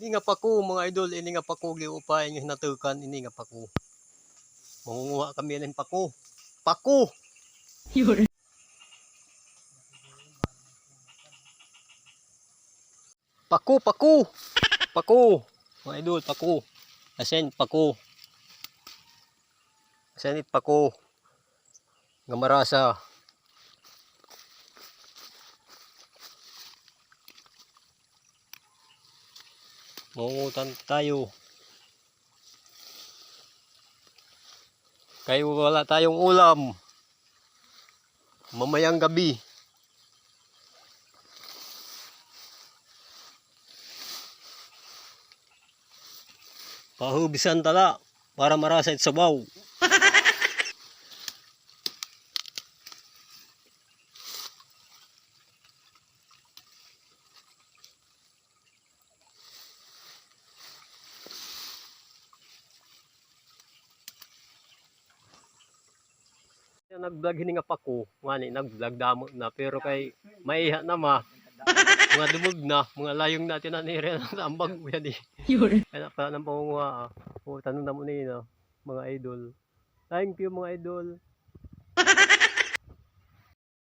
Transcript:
Ini nga pako mga idol, ini nga pako giupay nga hinatukan, ini nga pako. Mangunguha kami ng pako. Pako! 有人，Pako, pako! Pako! Mga idol, pako. Asen, pako. Asen it pako. Nga marasa. Mangungutan tayo. Kayo wala tayong ulam. Mamayang gabi. Pahubisan tala para marasa it nag-vlog hini nga pako, ngani nag-vlog damo na pero kay maiha na ma. Mga dumog na, mga layong natin na nire ng ambag yan eh. 有人，Kaya pa ng pangunguha. O, tanong na mo na yun, ah, mga idol. Thank you mga idol.